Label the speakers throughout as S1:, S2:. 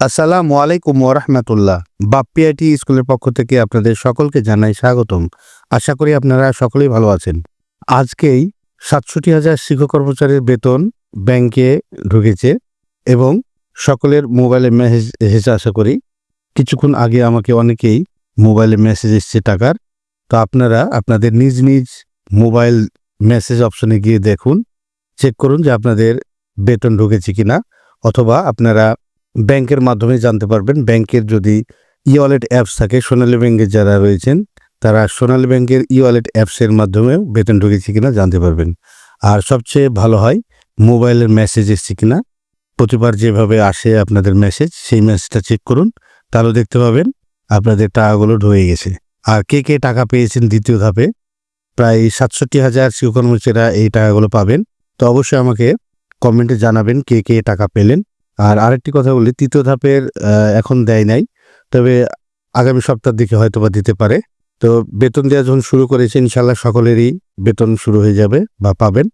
S1: আসসালামু আলাইকুম ওরহমতুল্লাহ বাপ্পিআইটি স্কুলের পক্ষ থেকে আপনাদের সকলকে জানাই স্বাগতম। আশা করি আপনারা সকলেই ভালো আছেন। আজকেই সাতষট্টি হাজার শিক্ষক কর্মচারীর বেতন ব্যাংকে ঢুকেছে এবং সকলের মোবাইলে মেসেজ এসেছে আশা করি। কিছুক্ষণ আগে আমাকে অনেকেই মোবাইলে মেসেজ এসছে টাকার। তো আপনারা আপনাদের নিজ নিজ মোবাইল মেসেজ অপশনে গিয়ে দেখুন। চেক করুন যে আপনাদের বেতন ঢুকেছে কিনা অথবা আপনারা ব্যাংকের মাধ্যমে জানতে পারবেন। ব্যাংকের যদি ই ওয়ালেট অ্যাপস থাকে, সোনালী ব্যাংকের যারা রয়েছেন, তারা সোনালী ব্যাংকের ই ওয়ালেট অ্যাপসের মাধ্যমে বেতন ঢুকেছে কিনা জানতে পারবেন। আর সবচেয়ে ভালো হয়, মোবাইলের মেসেজ এসছে কিনা। প্রতিবার যেভাবে আসে আপনাদের মেসেজ সেই মেসেজটা চেক করুন, তাহলে দেখতে পাবেন আপনাদের টাকাগুলো ঢুকে গেছে। আর কে কে টাকা পেয়েছেন দ্বিতীয় ধাপে, প্রায় সাতষট্টি হাজার শিক্ষকর্মচারীরা এই টাকাগুলো পাবেন। তো অবশ্যই আমাকে কমেন্টে জানাবেন কে কে টাকা পেলেন। আর আরেকটি কথা বলি, তৃতীয় ধাপের এখন দেয় নাই, তবে আগামী সপ্তাহের দিকে হয়তো বা দিতে পারে। তো বেতন দেওয়া যখন শুরু করেছে ইনশাল্লাহ সকলেরই বেতন শুরু হয়ে যাবে বা পাবেন।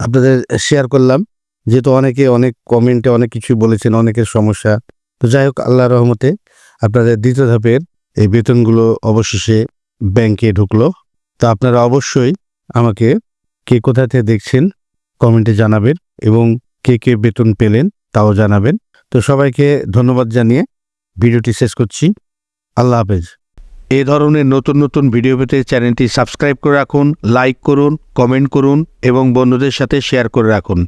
S1: আপনাদের শেয়ার করলাম, যেহেতু অনেকে অনেক কমেন্টে অনেক কিছুই বলেছেন, অনেকের সমস্যা। তো যাই হোক আল্লাহ রহমতে আপনাদের দ্বিতীয় ধাপের এই বেতনগুলো অবশেষে ব্যাংকে ঢুকলো। তো আপনারা অবশ্যই আমাকে কে কোথা থেকে দেখছেন কমেন্টে জানাবেন এবং কে কে বেতন পেলেন তাও জানাবেন। তো সবাইকে ধন্যবাদ জানিয়ে ভিডিওটি শেষ করছি। আল্লাহ হাফেজ। এ ধরনের নতুন নতুন ভিডিও পেতে চ্যানেলটি সাবস্ক্রাইব করে রাখুন, লাইক করুন, কমেন্ট করুন এবং বন্ধুদের সাথে শেয়ার করে রাখুন।